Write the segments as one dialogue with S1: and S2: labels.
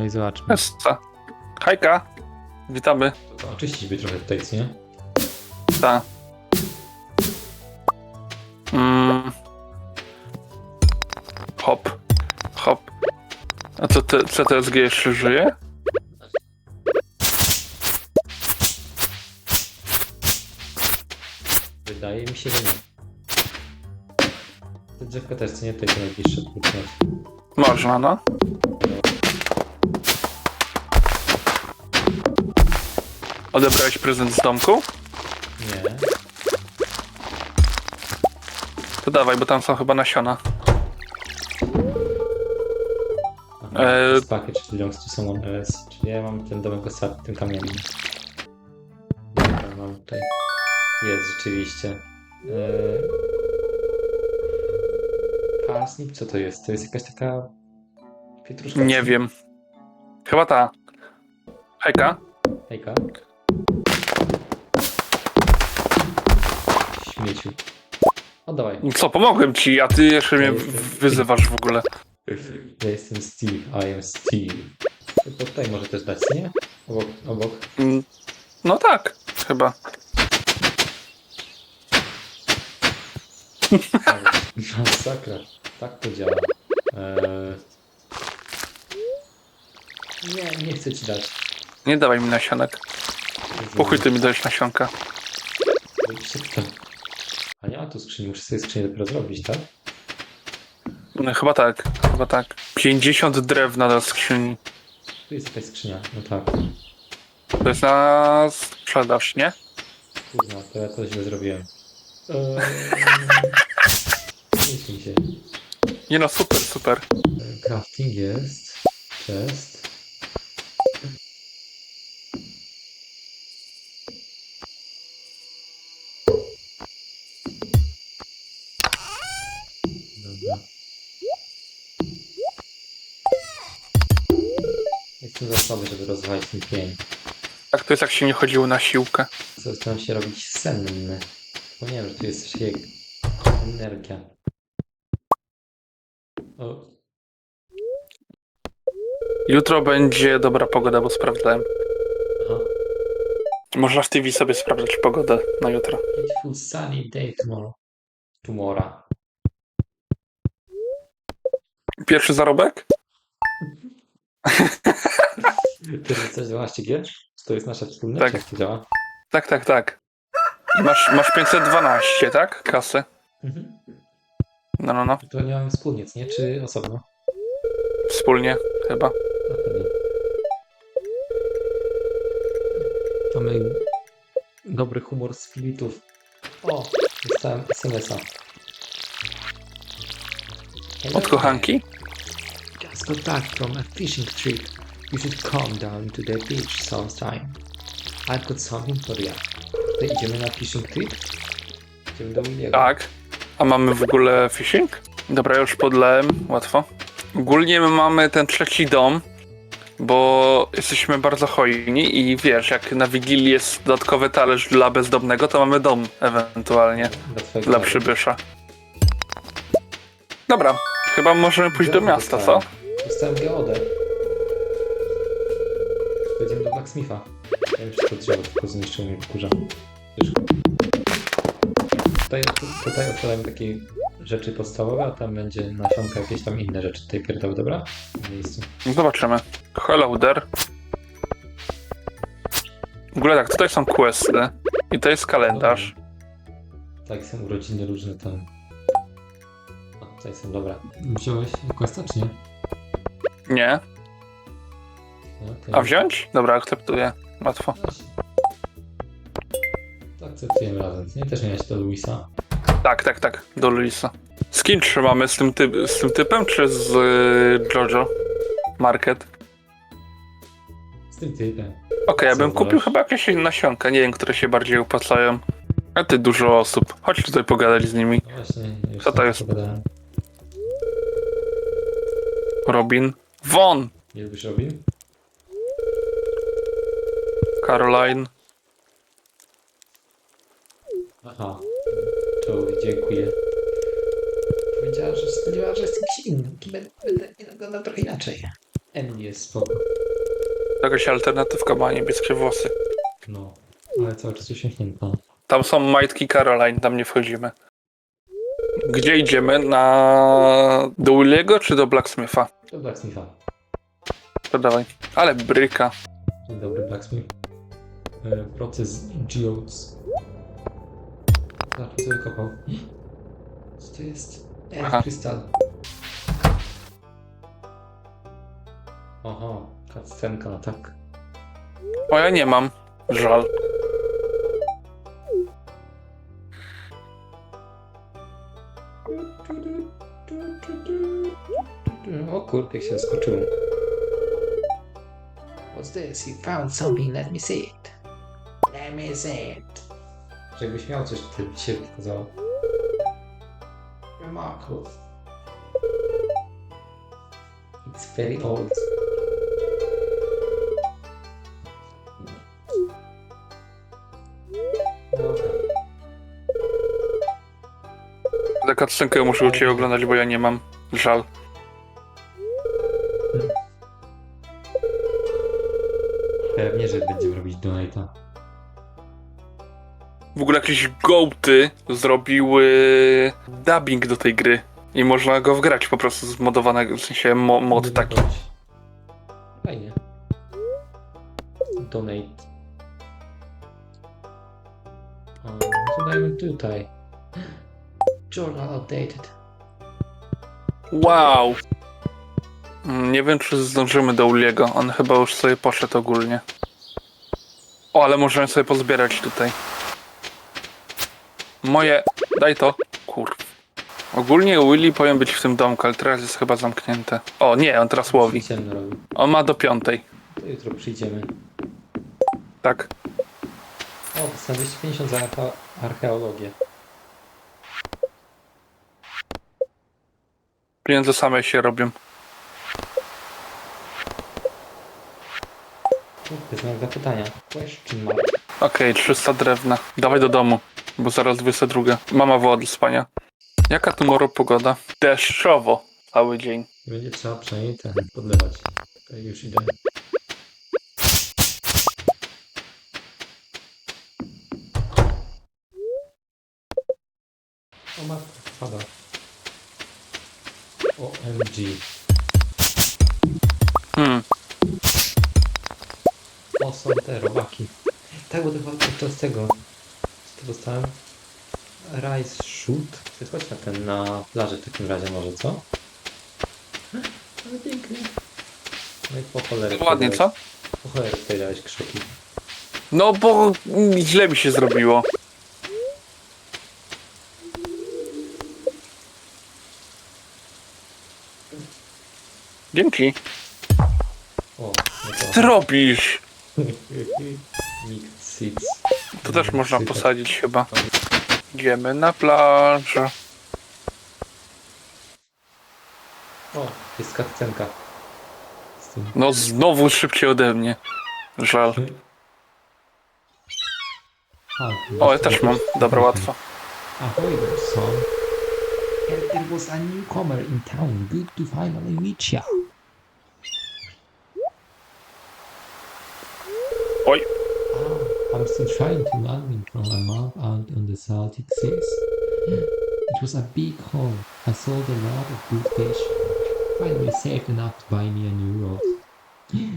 S1: No i zobaczmy.
S2: Essa. Hajka. Witamy.
S1: To oczyścić by trochę tutaj, co nie?
S2: Ta. Mm. Hop. Hop. A co te, CTSG jeszcze żyje?
S1: Wydaje mi się, że nie. Te drzewka też, co nie? Tutaj to najbliższe.
S2: Można, no. Odebrałeś prezent z domku?
S1: Nie.
S2: To dawaj, bo tam są chyba nasiona.
S1: Aha,
S2: Eee.
S1: eee... Package belongs to someone else. Czyli ja mam ten domek ostatni, tym kamieniem. Dobra, mam tutaj. Jest, rzeczywiście. Eee... Parsnip? Co to jest? To jest jakaś taka... Pietruszka?
S2: Nie wiem. Chyba ta. Hejka.
S1: Hejka. Śmieciu. Oddawaj.
S2: Co, pomogłem ci, a ty jeszcze mnie wyzywasz w ogóle.
S1: Ja jestem Steve, I am Steve. To tutaj może też dać, nie? Obok, obok.
S2: Mm, No tak, chyba.
S1: Masakra. Tak to działa. Eee... Nie, nie chcę ci dać.
S2: Nie dawaj mi nasionek. Po chuj ty mi dajesz nasionka.
S1: Tu skrzyni, muszę sobie skrzynię dopiero zrobić, tak?
S2: No, chyba tak, chyba tak. 50 drewna do skrzyni.
S1: Tu jest jakaś skrzynia, no tak.
S2: To jest na sprzedaż, nie?
S1: Kurna, to ja to źle zrobiłem. Eee... Nie śmiej się.
S2: Nie no, super, super.
S1: Crafting jest. Chest. Jestem za słaby, żeby rozwalić ten pień.
S2: Tak to jest jak się nie chodziło na siłkę.
S1: Zaczynam się robić senny. Wspomniałem, że tu jest coś takiego energia. O,
S2: Jutro będzie dobra pogoda, bo sprawdzałem.
S1: aha.
S2: Można w TV sobie sprawdzać pogodę na jutro.
S1: Beautiful sunny day tomorrow. Tomorrow.
S2: Pierwszy zarobek?
S1: Ty coś działaście, G? Czy to jest nasza wspólna?
S2: Tak.
S1: Tak. Jak to działa?
S2: Tak, tak, tak. I masz, masz 512, tak? Kasy.
S1: Mhm.
S2: No, no, no.
S1: To nie mamy wspólnie, co nie? Czy osobno?
S2: Wspólnie chyba.
S1: Na pewno. Mamy dobry humor z filitów. O, dostałem SMS-a.
S2: Od kochanki?
S1: Just got back from a fishing trip. You should come down to the beach sometime. I've got something for you. To idziemy na fishing trip? Idziemy do Williego.
S2: Tak. A mamy w ogóle fishing? Dobra, już podlałem, łatwo. Ogólnie my mamy ten trzeci dom, bo jesteśmy bardzo hojni i wiesz, jak na Wigilii jest dodatkowy talerz dla bezdomnego, to mamy dom ewentualnie
S1: Dla
S2: dla przybysza. Dobra, chyba możemy pójść do miasta, co?
S1: Dostałem geodę. Jedziemy do Blacksmitha. Ja już to drzewo tylko zniszczył mnie wkurza. Już. Tutaj, tutaj odkładamy takie rzeczy podstawowe, a tam będzie nasionka, jakieś tam inne rzeczy tutaj pierdoły, dobra? W miejscu.
S2: Zobaczymy. Hello there. W ogóle tak, tutaj są questy i to jest kalendarz.
S1: Tak, są urodziny różne tam. O, tutaj są, dobra. Wziąłeś questa, czy nie?
S2: Nie?
S1: No, to
S2: A wziąć? Dobra, akceptuję. Łatwo.
S1: To akceptujemy razem. Nie też miałeś do Luisa.
S2: Tak, tak, tak, do Luisa. Z kim trzymamy? Z tym, typ, z tym typem czy z y, Jojo? Market.
S1: Z tym typem.
S2: Okej, ja
S1: Co
S2: bym kupił
S1: wolasz?
S2: chyba jakieś nasionka, nie wiem, które się bardziej opłacają. A ty dużo osób. Chodź tutaj pogadać z nimi.
S1: No właśnie, już
S2: Co to
S1: tam
S2: jest?
S1: pogadałem.
S2: Robin. Von!
S1: Nie lubisz Robin?
S2: Caroline.
S1: Aha. Czołowi, dziękuję. Powiedziała, że spodziewała, że jestem kimś innym. Kim będę, będę wyglądał trochę inaczej. Emily jest spoko.
S2: Jakaś alternatywka ma niebieskie włosy.
S1: No, ale cały czas uśmiechnięta.
S2: Tam są majtki Caroline, tam nie wchodzimy. Gdzie idziemy? Na... Do Williego czy do Blacksmitha?
S1: Do Blacksmitha.
S2: To dawaj. Ale bryka.
S1: Dzień dobry, Blacksmith. E, proces Geodes. Zobacz, co wykopał. Co to jest?
S2: Aha.
S1: Earth Crystal. Aha, cutscenka tak.
S2: O, ja nie mam. Żal.
S1: Kurde, jak się zaskoczyłem. What's this? You found something, let me see it. Let me see it. Żebyś miał coś, to by się pokazało. Remarkable. It's very old. Dobra.
S2: Taką scenkę muszę u ciebie oglądać, bo ja nie mam. Żal. Jakieś gołty zrobiły dubbing do tej gry. I można go wgrać po prostu zmodowanego, w sensie mo mod taki.
S1: Fajnie. Donate. O, co dajmy tutaj? Journal updated.
S2: Wow! Nie wiem, czy zdążymy do Uliego. On chyba już sobie poszedł ogólnie. O, ale możemy sobie pozbierać tutaj. Moje... Daj to. Kur... Ogólnie Willy powinien być w tym domku, ale teraz jest chyba zamknięte. O, nie, on teraz łowi.
S1: Ciemno robi.
S2: On ma do piątej.
S1: To jutro przyjdziemy.
S2: Tak.
S1: O, dostałem 250 za archeo- archeologię.
S2: Pieniądze same się robią.
S1: Kurde, znak zapytania. Question mark.
S2: Okej, 300 drewna. Dawaj do domu, bo zaraz 22. Mama woła do spania. Jaka tomorrow pogoda? Deszczowo cały dzień.
S1: Będzie trzeba przynajmniej ten podlewać. Okej, już idę. O matka, pada. OMG.
S2: Hmm.
S1: O, są te robaki. Tak, bo to chyba podczas tego. Co dostałem? Rice shoot. Ty Chodź na ten, na plażę w takim razie może, co? Ale pięknie. No i po cholerę.
S2: Ładnie, co?
S1: Po cholerę tutaj dałeś krzyki.
S2: No bo źle mi się zrobiło. Dzięki.
S1: O, no
S2: Co
S1: to.
S2: ty robisz?
S1: Nikt seeds.
S2: To też można posadzić chyba. Idziemy na plażę.
S1: O, jest katcenka.
S2: No znowu szybciej ode mnie. Żal. O, ja też mam. Dobra, łatwo.
S1: Ahoy there, son. And there was a newcomer in town. Good to finally meet ya.
S2: Oj.
S1: I'm still trying to land from my mouth out on the Celtic seas. It was a big haul. I sold a lot of good fish. Finally saved enough to buy me a new rod.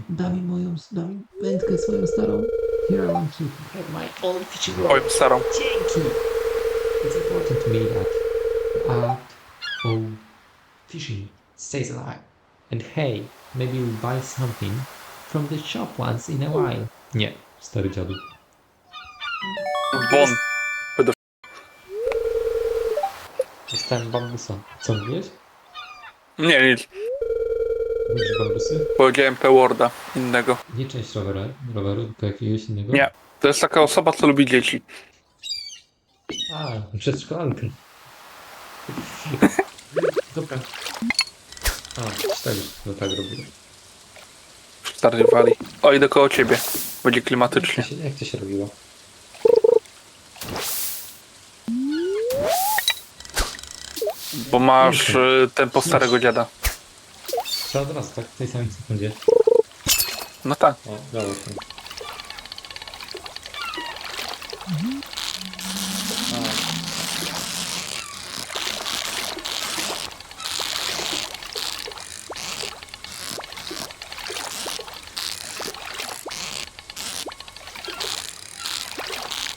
S1: Daj mi moją, daj mi wędkę swoją starą. Here I want to have my old fishing rod.
S2: Oj, starą.
S1: Dzięki! It's important to me that art of fishing stays alive. And hey, maybe we'll buy something from the shop once in a while. Nie, stary dziadu.
S2: Won.
S1: Dostałem bambusa. Co mówiłeś?
S2: Nie, nic.
S1: Mówisz bambusy?
S2: Powiedziałem P-Worda innego.
S1: Nie część rowera, roweru, tylko jakiegoś innego?
S2: Nie. To jest taka osoba, co lubi dzieci.
S1: A, przedszkolankę. Dobra. A, tak, no tak robię.
S2: Stary wali. O, idę koło ciebie. Będzie
S1: Jak to
S2: klimatycznie.
S1: się, jak to się robiło?
S2: Bo masz y, tempo starego dziada.
S1: To od razu, tak? W tej samej sekundzie.
S2: No tak.
S1: O, się.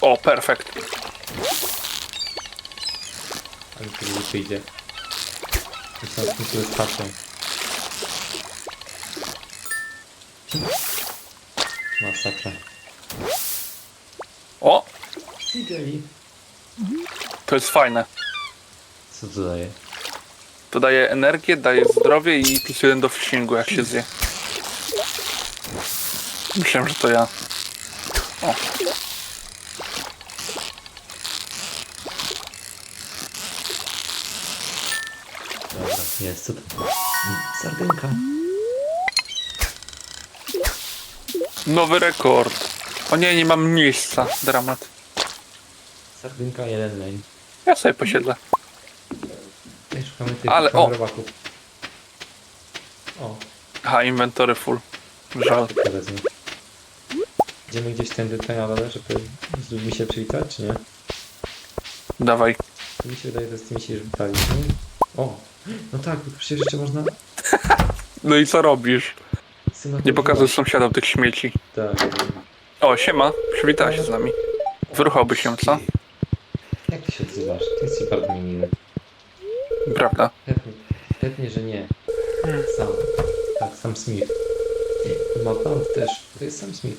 S2: O, perfekt.
S1: Ale to wyjdzie. I są tu jest patrzą. Masakra.
S2: O, to jest fajne.
S1: Co to daje?
S2: To daje energię, daje zdrowie i plus jeden do fishingu, jak się zje. Myślałem, że to ja. O.
S1: Mm, Sardynka.
S2: Nowy rekord. O nie, nie mam miejsca. Dramat.
S1: Sardynka, jeden lane.
S2: Ja sobie posiedlę.
S1: Tutaj szukamy tych
S2: Ale, o!
S1: robaków. O,
S2: Aha, inwentory full. Żal.
S1: wezmę. Idziemy gdzieś tędy tutaj na dole, żeby z ludźmi się przywitać, czy nie?
S2: Dawaj.
S1: Mi się wydaje, że z tymi się już witaliśmy. O! No tak, bo przecież jeszcze można...
S2: No i co robisz?
S1: Syna
S2: Nie pokazuj sąsiadom tych śmieci.
S1: Tak.
S2: O, siema. Przywitała się z nami. Wyruchałby się, co?
S1: Jak ty się odzywasz? Ty jesteś bardzo miły.
S2: Prawda.
S1: Pewnie, pewnie, że nie. Sam. Tak, Sam Smith. Ma pan też. To jest Sam Smith.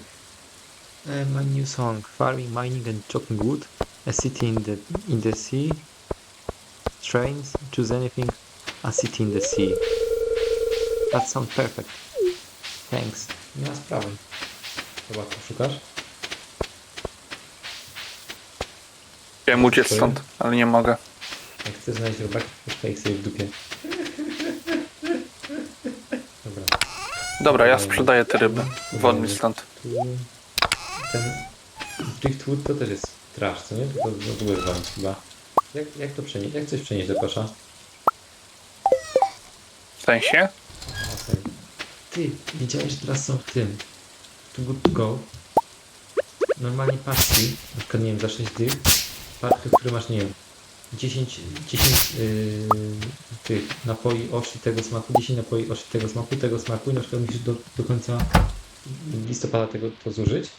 S1: Uh, my new song. Farming, mining and chopping wood. A city in the, in the sea. Trains. Choose anything. A city in the sea. That sounds perfect. Thanks. Nie ma sprawy. Chyba poszukasz?
S2: Chciałem uciec stąd, ale nie mogę.
S1: Jak chcesz znaleźć robaki, to ich sobie w dupie. Dobra.
S2: Dobra, ja sprzedaję te ryby. Won mi stąd.
S1: Tu ten Driftwood to też jest trash, co nie? Do góry wam chyba. Jak, jak to przenieść? Jak coś przenieść do kosza?
S2: W sensie?
S1: Okej. Ty, widziałeś, że teraz są w tym. Tu good to go. Normalnie paczki, na przykład nie wiem, za 6 dych. Paczkę, który masz, nie wiem, 10, 10 yy, tych napoi oshi tego smaku, 10 napoi oshi tego smaku, tego smaku i na przykład musisz do, do końca listopada tego to zużyć.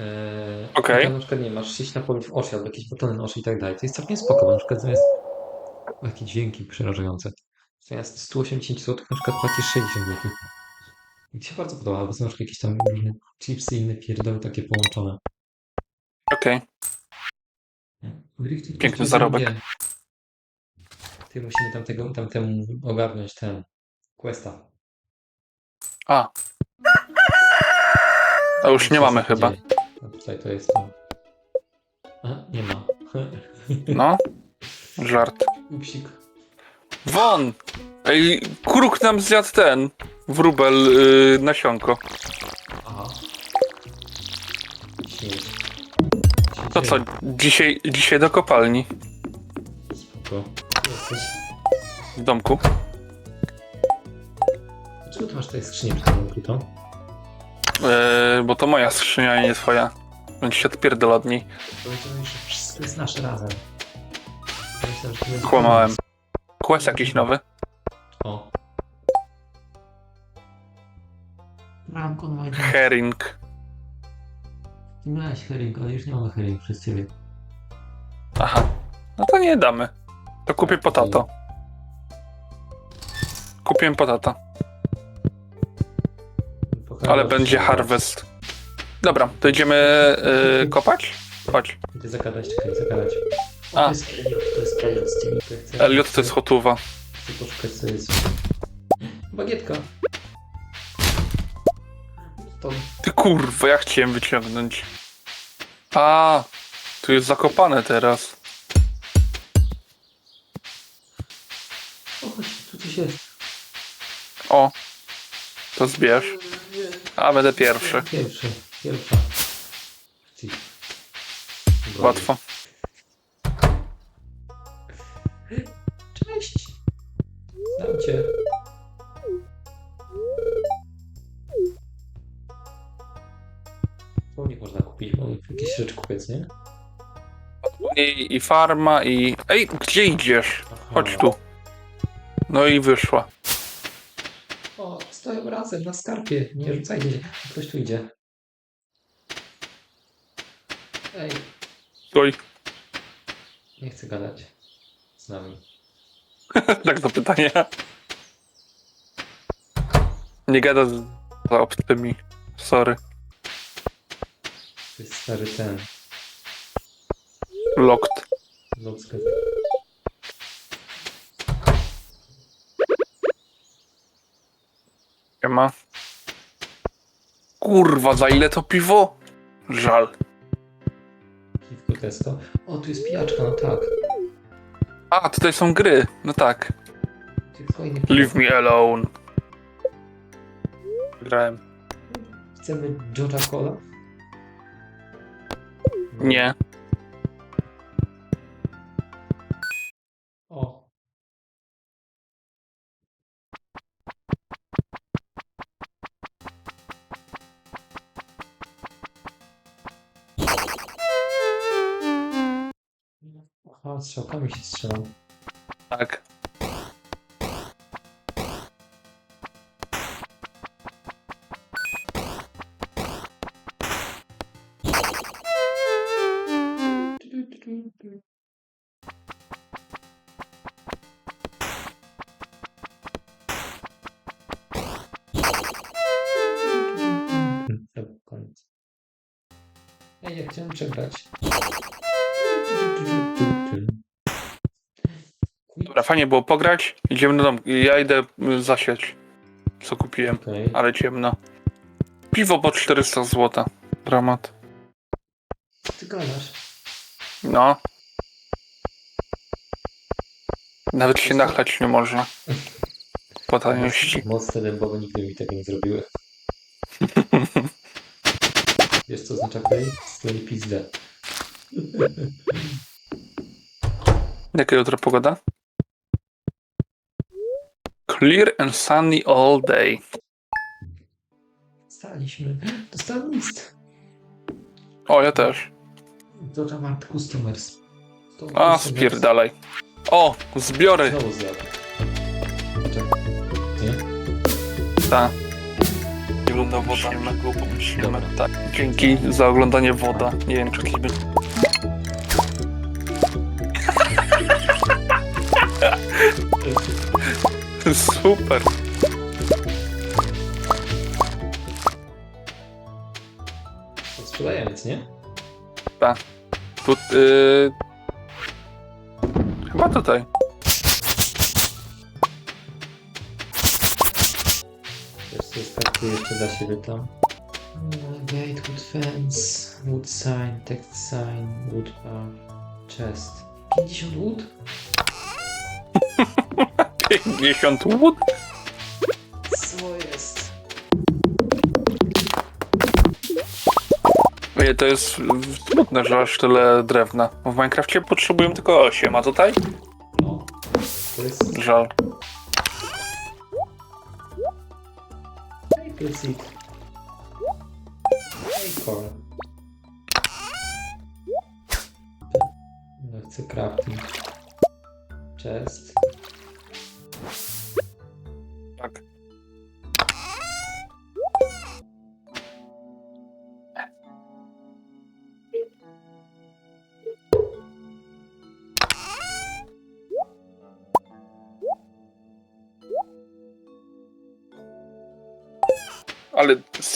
S1: Eee,
S2: Okej.
S1: Tam na przykład nie masz 6 napojów oshi albo jakieś batony oshi i tak dalej. To jest całkiem spoko, bo na przykład zamiast jakie dźwięki przerażające. Zamiast 180 zł na przykład płacisz 60 zł. Mi się bardzo podoba, bo są na przykład jakieś tam różne chipsy i inne pierdoły takie połączone.
S2: Okej.
S1: Drift
S2: Piękny
S1: Drift
S2: zarobek.
S1: wie. Ty musimy tamtego, tamtemu ogarnąć ten questa.
S2: A. A już nie
S1: Co
S2: mamy
S1: się
S2: chyba.
S1: dzieje? A tutaj to jest to. A, nie ma.
S2: No. Żart.
S1: Upsik.
S2: Won! Ej, kruk nam zjadł ten. Wróbel yy, nasionko.
S1: Aha. Śmieć.
S2: To co, dzisiaj, dzisiaj do kopalni
S1: Spoko. Jesteś.
S2: w domku.
S1: Dlaczego tu masz tutaj skrzynię ukrytą?
S2: Yy, bo to moja skrzynia, a nie twoja. Będzie się odpierdol od niej.
S1: Że wszystko jest nasze razem. Myślałem, że to
S2: Kłamałem. Quest jakiś nowy.
S1: O.
S2: Herring.
S1: Ty miałeś herring, ale już nie mamy herring przez ciebie.
S2: Aha. No to nie damy. To kupię potato. Kupiłem potato. Ale będzie harvest. Dobra, to idziemy yy, kopać? Chodź.
S1: Zagadać, czekaj, zagadać.
S2: A.
S1: To jest Elliot, to jest Elliot z tymi. Chcę,
S2: Elliot to jest hotuwa.
S1: Bagietka. To
S2: Ty kurwa, ja chciałem wyciągnąć. A, tu jest zakopane teraz.
S1: O, chodź, tu coś jest.
S2: O, to zbierz. A, będę pierwszy.
S1: Pierwszy, pierwsza.
S2: Łatwo.
S1: Jakieś rzeczy kupiec, nie?
S2: I, I farma, i... Ej, gdzie idziesz? Chodź tu. No i wyszła.
S1: O, stoją razem na skarpie. Nie rzucajcie się. Ktoś tu idzie. Ej,
S2: Oj,
S1: nie chcę gadać z nami.
S2: tak do pytania. Nie gada z- za obcymi. Sorry.
S1: To jest stary ten.
S2: Locked.
S1: Ludzka.
S2: Nie ma. Kurwa, za ile to piwo? Żal.
S1: Piwko testo. O, tu jest pijaczka, no tak.
S2: A, tutaj są gry. No tak.
S1: Tylko.
S2: Leave me alone. Grałem.
S1: Chcemy Georgia Cola? 你哦。好吃我
S2: 可
S1: 不可以吃 Chciałem przegrać.
S2: Dobra, fajnie było pograć. Idziemy do domu. Ja idę zasiać. Co kupiłem.
S1: Okej.
S2: Ale ciemno. Piwo po 400 zł. Dramat.
S1: Ty gadasz.
S2: No. Nawet się nachlać nie można. Po taniości.
S1: Mocne dębowe nigdy mi tego nie zrobiły. Wiesz co oznacza klej? Sklej pizdę.
S2: Jaka jutro pogoda? Clear and sunny all day.
S1: Staliśmy. Dostałem list.
S2: O, ja też.
S1: Georgia Mart Customers. To
S2: A,
S1: customers.
S2: spierdalaj. O, zbiory.
S1: Znowu zjadł. Czekaj. Nie?
S2: Ta. Nie ogląda woda. Go poprosimy. Tak. Dzięki za oglądanie woda. Nie wiem, czy ktoś będzie. Super.
S1: Sprzedajemy, co nie?
S2: Tu, y... Chyba tutaj.
S1: Tu jeszcze dla siebie tam. Gate, wood fence, wood sign, text sign, wood bar, chest. 50 wood?
S2: 50 wood?
S1: Co jest?
S2: Ej, to jest smutne, że aż tyle drewna. W Minecrafcie potrzebują tylko 8, a tutaj?
S1: No. To jest...
S2: Żal.
S1: Plecik. Hej, Core. No, chcę crafting. Chest.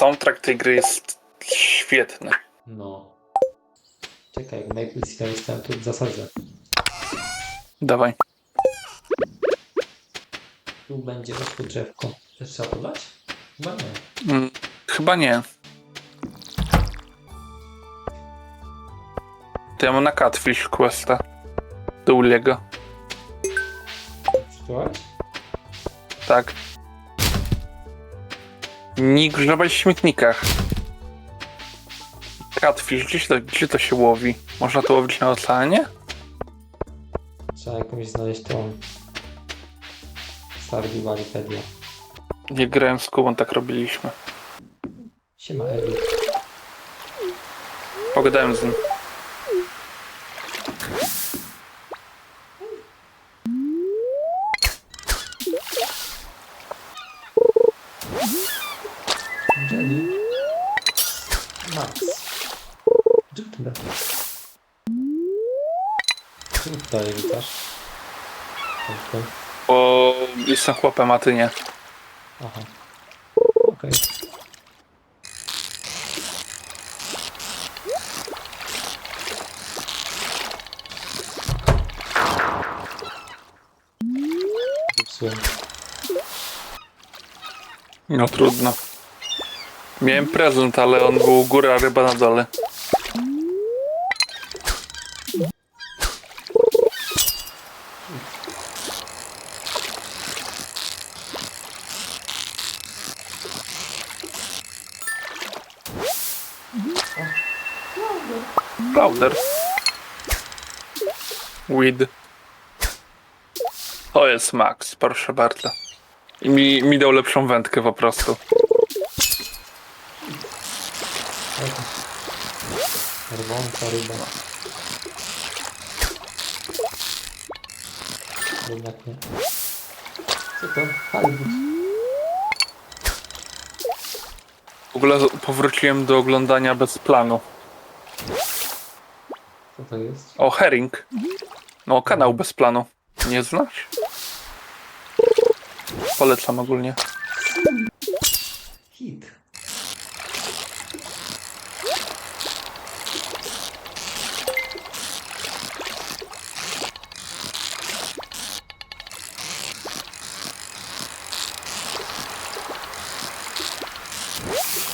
S2: Soundtrack tej gry jest świetny.
S1: No. Czekaj, jak Maple City dostałem, to zasadzę.
S2: Dawaj.
S1: Tu będzie rosło drzewko. Też trzeba podać? Chyba nie.
S2: Mm, chyba nie. To ja mam na Catfish Questa. Do Uliego.
S1: Przytułać?
S2: Tak. Nie grzebać w śmietnikach. Catfish, gdzie to, gdzie to się łowi? Można to łowić na oceanie?
S1: Trzeba jakąś znaleźć tą... Stardew Wikipedia.
S2: Nie grałem z Kubą, tak robiliśmy.
S1: Siema, Edu.
S2: Pogadałem z nim.
S1: Max. Gdzie ty da? Czemu dalej witasz? Okej.
S2: Bo jestem chłopem, a ty nie.
S1: Aha. Okej. Zepsułem.
S2: No trudno. Miałem prezent, ale on był góra, ryba na dole. Powder. Weed. To jest Max, proszę bardzo. I mi, mi dał lepszą wędkę po prostu.
S1: Jakaś Czerwonka ryba. Jednak nie. Co to? Halibut.
S2: W ogóle powróciłem do oglądania bez planu.
S1: Co to jest?
S2: O, herring. No, kanał bez planu. Nie znasz? Polecam ogólnie.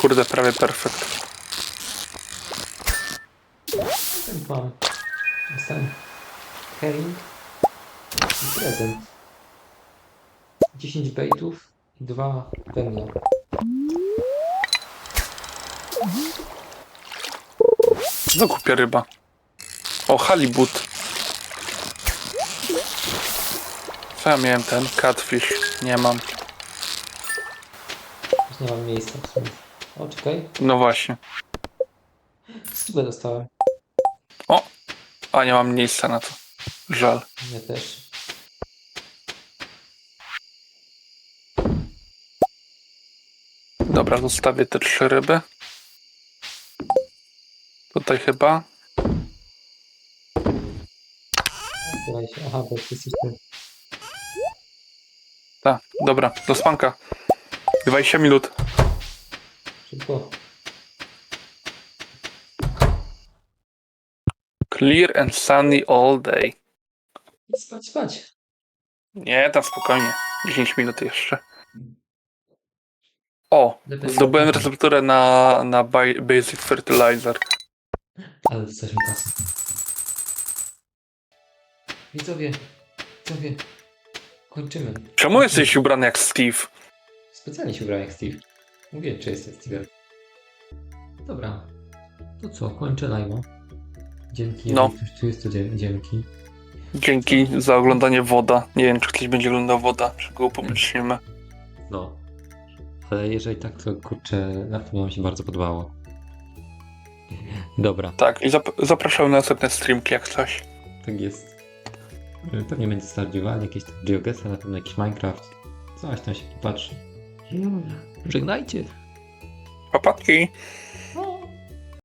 S2: Kurde, prawie perfekt.
S1: Ten mam. Dostałem herring i prezent. 10 bejtów i 2 węgla.
S2: No głupia ryba. O, halibut. Co ja miałem ten? Catfish. Nie mam.
S1: Już nie mam miejsca w sumie.
S2: No właśnie.
S1: Stówę dostałem.
S2: O! A nie mam miejsca na to. Żal.
S1: Ja też.
S2: Dobra, zostawię te trzy ryby. Tutaj chyba.
S1: Się. Aha, bo ty jesteś ten.
S2: Tak, dobra, do spanka. 20 minut. Clear and sunny all day.
S1: Spać, spać.
S2: Nie, tam spokojnie. 10 minut jeszcze. O,
S1: Lepiej
S2: zdobyłem recepturę na, na Basic Fertilizer.
S1: Ale dostaliśmy kasę. Widzowie, widzowie, kończymy.
S2: Czemu jesteś ubrany jak Steve?
S1: Specjalnie się ubrałem jak Steve. Mówię, czy jestem Steve. Dobra, to co, kończę live'a. Dzięki,
S2: No.
S1: tu jest, to dzięki.
S2: Dzięki za oglądanie woda. Nie wiem, czy ktoś będzie oglądał woda, czy go upublicznimy.
S1: No. Ale jeżeli tak, to kurczę, na pewno nam się bardzo podobało. Dobra,
S2: Tak, i zap- zapraszam na następne streamki, jak coś.
S1: tak jest. Pewnie będzie Stardew Valley, jakieś tam GeoGesa, na pewno jakiś Minecraft. Coś tam się popatrzy. Żegnajcie!
S2: Papatki!